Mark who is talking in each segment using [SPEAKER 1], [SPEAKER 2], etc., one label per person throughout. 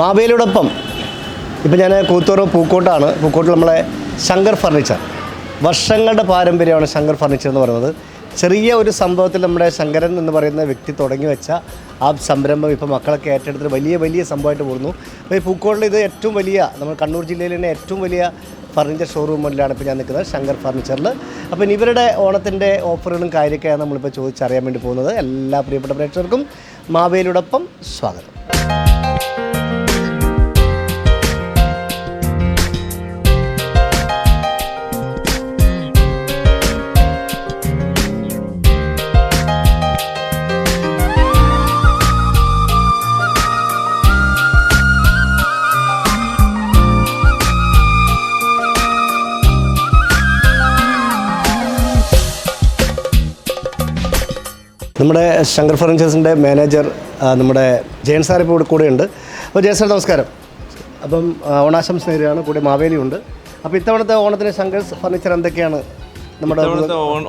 [SPEAKER 1] മാവേലിയോടൊപ്പം ഇപ്പം ഞാൻ കൂത്തൂർ പൂക്കോട്ടാണ്. പൂക്കോട്ടിൽ നമ്മളെ ശങ്കർ ഫർണിച്ചർ. വർഷങ്ങളുടെ പാരമ്പര്യമാണ് ശങ്കർ ഫർണിച്ചർ എന്ന് പറയുന്നത്. ചെറിയ ഒരു സംഭവത്തിൽ നമ്മുടെ ശങ്കരൻ എന്ന് പറയുന്ന വ്യക്തി തുടങ്ങി വെച്ച ആ സംരംഭം ഇപ്പോൾ മക്കളൊക്കെ ഏറ്റെടുത്തിട്ട് വലിയ വലിയ സംഭവമായിട്ട് പോകുന്നു. അപ്പോൾ ഈ പൂക്കോട്ടിൽ ഇത് ഏറ്റവും വലിയ നമ്മൾ കണ്ണൂർ ജില്ലയിൽ തന്നെ ഏറ്റവും വലിയ ഫർണിച്ചർ ഷോറൂമിലാണ് ഇപ്പോൾ ഞാൻ നിൽക്കുന്നത് ശങ്കർ ഫർണിച്ചറിൽ. അപ്പം ഇവരുടെ ഓണത്തിന്റെ ഓഫറുകളും കാര്യമൊക്കെയാണ് നമ്മളിപ്പോൾ ചോദിച്ചറിയാൻ വേണ്ടി പോകുന്നത്. എല്ലാ പ്രിയപ്പെട്ട പ്രേക്ഷകർക്കും മാവേലിയോടൊപ്പം സ്വാഗതം. നമ്മുടെ ശങ്കർ ഫർണിച്ചേഴ്സിന്റെ മാനേജർ നമ്മുടെ ജയൻ സാർ ഇപ്പോൾ കൂടെയുണ്ട്. അപ്പോൾ ജയൻ സാർ നമസ്കാരം. അപ്പം ഓണാശംസ നേരെയാണ് കൂടെ മാവേലിയുണ്ട്. അപ്പോൾ ഇത്തവണത്തെ ഓണത്തിന് ശങ്കർ ഫർണിച്ചർ എന്തൊക്കെയാണ് നമ്മുടെ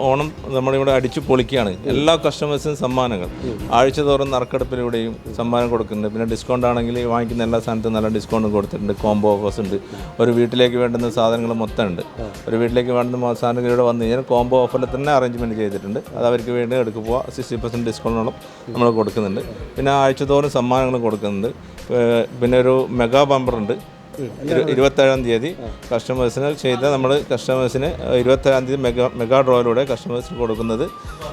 [SPEAKER 2] ഓണം നമ്മളിവിടെ അടിച്ചു പൊളിക്കുകയാണ്. എല്ലാ കസ്റ്റമേഴ്സിനും സമ്മാനങ്ങൾ. ആഴ്ച തോറും നറുക്കെടുപ്പിലൂടെയും സമ്മാനം കൊടുക്കുന്നുണ്ട്. പിന്നെ ഡിസ്കൗണ്ട് ആണെങ്കിൽ വാങ്ങിക്കുന്ന എല്ലാ സാധനത്തും നല്ല ഡിസ്കൗണ്ട് കൊടുത്തിട്ടുണ്ട്. കോംബോ ഓഫേഴ്സ് ഉണ്ട്. ഒരു വീട്ടിലേക്ക് വേണ്ടുന്ന സാധനങ്ങൾ മൊത്തം ഉണ്ട്. ഒരു വീട്ടിലേക്ക് വേണ്ടുന്ന സാധനങ്ങൾ ഇവിടെ വന്നു കഴിഞ്ഞാൽ കോംബോ ഓഫറിൽ തന്നെ അറേഞ്ച്മെന്റ് ചെയ്തിട്ടുണ്ട്. അത് അവർക്ക് വേണ്ടി എടുക്കുമ്പോൾ സിക്സ്റ്റി പെർസെന്റ് ഡിസ്കൗണ്ടോളം നമ്മൾ കൊടുക്കുന്നുണ്ട്. പിന്നെ ആഴ്ച തോറും സമ്മാനങ്ങൾ കൊടുക്കുന്നുണ്ട്. പിന്നെ ഒരു മെഗാ ബമ്പർ ഉണ്ട്. ഇരുപത്തേഴാം തീയതി കസ്റ്റമേഴ്സിന് ചെയ്ത നമ്മൾ കസ്റ്റമേഴ്സിന് ഇരുപത്തേഴാം തീയതി മെഗാ മെഗാ ഡ്രോയിലൂടെ കസ്റ്റമേഴ്സിന് കൊടുക്കുന്നത്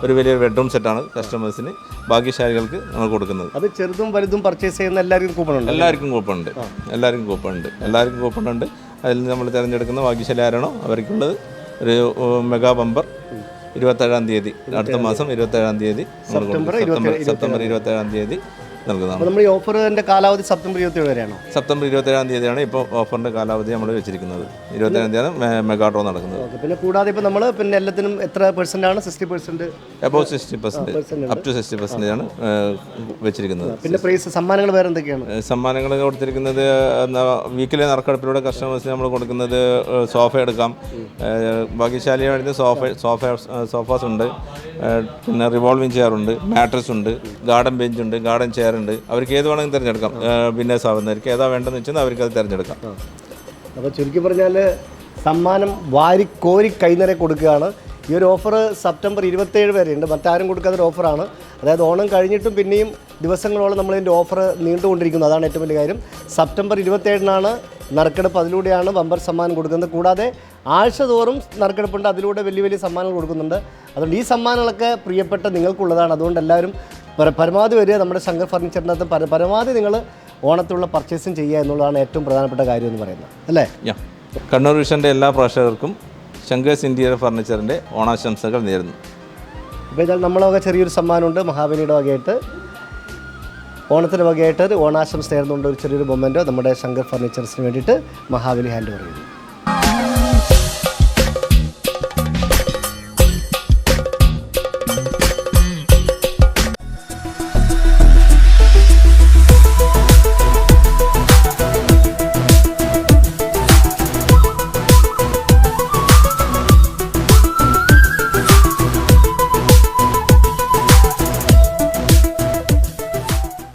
[SPEAKER 2] ഒരു വലിയൊരു ബെഡ്റൂം സെറ്റാണ് കസ്റ്റമേഴ്സിന് ഭാഗ്യശാലികൾക്ക് നമ്മൾ കൊടുക്കുന്നത്.
[SPEAKER 1] അത് ചെറുതും വലുതും പർച്ചേസ് ചെയ്യുന്ന എല്ലാവർക്കും കൂപ്പൺ ഉണ്ട്
[SPEAKER 2] എല്ലാവർക്കും കൂപ്പൺ ഉണ്ട്. എല്ലാവർക്കും കൂപ്പൺ ഉണ്ട്. എല്ലാവർക്കും കൂപ്പൺ ഉണ്ട്. അതിൽ നിന്ന് നമ്മൾ തിരഞ്ഞെടുക്കുന്ന ഭാഗ്യശാലി ആരാണോ അവർക്കുള്ളത് ഒരു മെഗാ ബമ്പർ ഇരുപത്തേഴാം തീയതി അടുത്ത മാസം ഇരുപത്തേഴാം തീയതി. സെപ്റ്റംബർ സെപ്റ്റംബർ ഇരുപത്തേഴാം തീയതി നൽകുന്നതാണ്.
[SPEAKER 1] നമ്മൾ ഈ ഓഫറിന്റെ കാലാവധി സെപ്റ്റംബർ ഇരുപത്തി വരെയാണോ?
[SPEAKER 2] സെപ്റ്റംബർ ഇരുപത്തേഴാം തീയതിയാണ് ഇപ്പോൾ ഓഫറിന്റെ കാലാവധി നമ്മൾ വെച്ചിരിക്കുന്നത്. ഇരുപത്തേഴാം തീയതിയാണ് മെഗാട്രോ നടക്കുന്നത്.
[SPEAKER 1] പിന്നെ കൂടാതെ ഇപ്പോൾ നമ്മൾ പിന്നെ എല്ലാത്തിനും എത്ര പെർസെന്റ് ആണ്? Sixty percent
[SPEAKER 2] about sixty percent up to sixty percentage ആണ് വെച്ചിരിക്കുന്നത്.
[SPEAKER 1] പിന്നെ പ്രൈസ് സമ്മാനങ്ങൾ വേറെ എന്തൊക്കെയാണ്?
[SPEAKER 2] സമ്മാനങ്ങൾ കൊടുത്തിരിക്കുന്നത് വീക്കിലെ നറുക്കെടുപ്പിലൂടെ കസ്റ്റമേഴ്സിന് നമ്മൾ കൊടുക്കുന്നത് സോഫ എടുക്കാം. ഏഹ്, സോഫ സോഫ സോഫാസ് ഉണ്ട്. പിന്നെ റിവോൾവിംഗ് ചെയർ ഉണ്ട് മാട്രസ് ഉണ്ട് ഗാർഡൻ ബെഞ്ച് ഉണ്ട് ഗാർഡൻ ചെയർ ഉണ്ട് അവർക്ക് ഏത് വേണമെങ്കിലും തിരഞ്ഞെടുക്കാം. പിന്നെ ആവുന്നവർക്ക് ഏതാ വേണ്ടതെന്ന് വെച്ചാൽ അവർക്ക് അത് തിരഞ്ഞെടുക്കാം
[SPEAKER 1] അപ്പോൾ ചുരുക്കി പറഞ്ഞാൽ സമ്മാനം വാരി കോരി കൈനിറെ കൊടുക്കുകയാണ്. ഈ ഒരു ഓഫർ സെപ്റ്റംബർ ഇരുപത്തേഴ് വരെ ഉണ്ട് മറ്റാരും കൊടുക്കാത്ത ഒരു ഓഫറാണ്. അതായത് ഓണം കഴിഞ്ഞിട്ടും പിന്നെയും ദിവസങ്ങളോളം നമ്മളിതിന്റെ ഓഫർ നീണ്ടുകൊണ്ടിരിക്കുന്നു. അതാണ് ഏറ്റവും വലിയ കാര്യം. സെപ്റ്റംബർ ഇരുപത്തേഴിനാണ് നറുക്കെടുപ്പ്. അതിലൂടെയാണ് ബമ്പർ സമ്മാനം കൊടുക്കുന്നത്. കൂടാതെ ആഴ്ച തോറും നറുക്കെടുപ്പുണ്ട്. അതിലൂടെ വലിയ വലിയ സമ്മാനങ്ങൾ കൊടുക്കുന്നുണ്ട്. അതുകൊണ്ട് ഈ സമ്മാനങ്ങളൊക്കെ പ്രിയപ്പെട്ട നിങ്ങൾക്കുള്ളതാണ്. അതുകൊണ്ട് എല്ലാവരും പരമാവധി വരിക നമ്മുടെ ശങ്കർ ഫർണിച്ചറിനകത്ത് പര പരമാവധി നിങ്ങൾ ഓണത്തിലുള്ള പർച്ചേസും ചെയ്യുക എന്നുള്ളതാണ് ഏറ്റവും പ്രധാനപ്പെട്ട കാര്യം എന്ന് പറയുന്നത്. അല്ലേ?
[SPEAKER 2] കണ്ണൂർ വിഷന്റെ എല്ലാ പ്രേക്ഷകർക്കും ശങ്കേഴ്സ് ഇന്റീരിയർ ഫർണിച്ചറിന്റെ ഓണാശംസകൾ നേരുന്നു.
[SPEAKER 1] അപ്പോൾ ഇതാ നമ്മളൊക്കെ ചെറിയൊരു സമ്മാനമുണ്ട്. മഹാബലിയുടെ വകയായിട്ട് ഓണത്തിന്റെ വകയായിട്ട് ഒരു ഓണാശംസ നേരുന്നുണ്ട്. ഒരു ചെറിയൊരു മൊമെന്റോ നമ്മുടെ ശങ്കർ ഫർണിച്ചേഴ്സിന് വേണ്ടിയിട്ട് മഹാബലി ഹാൻഡ് ചെയ്യുന്നു